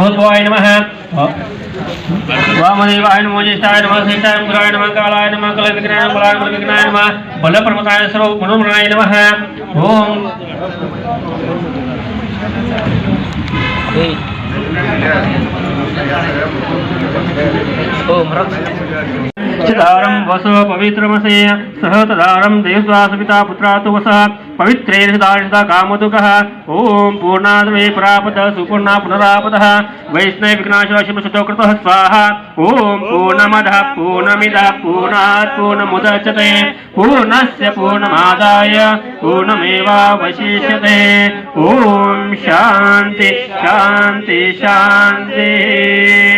भूत्वाय नमः वामदेवाय नमो ज्येष्ठाय नमः श्रेष्ठाय मुद्राय नमः कालाय नमः कलविघ्नाय बलाय नमः विघ्नाय नमः बलप्रमताय सर्वगुणमनाय नमः ओम चिदारं वस पवित्रमसे सह तदारं देवस्वास पिता पुत्रा तु वसः सदा कामदुकः, ॐ पूर्णाद्वे प्रापद सुपूर्णा पुनरापदः वैष्णव विघ्नाशशिवशतो कृतः स्वाहा, ॐ पूर्णमदः, पूर्णमिदः, पूर्णात् पूर्णमुदच्यते पूर्णस्य पूर्णमादाय, पूर्णमेवावशिष्यते, ॐ शान्ति शान्ति शान्ति।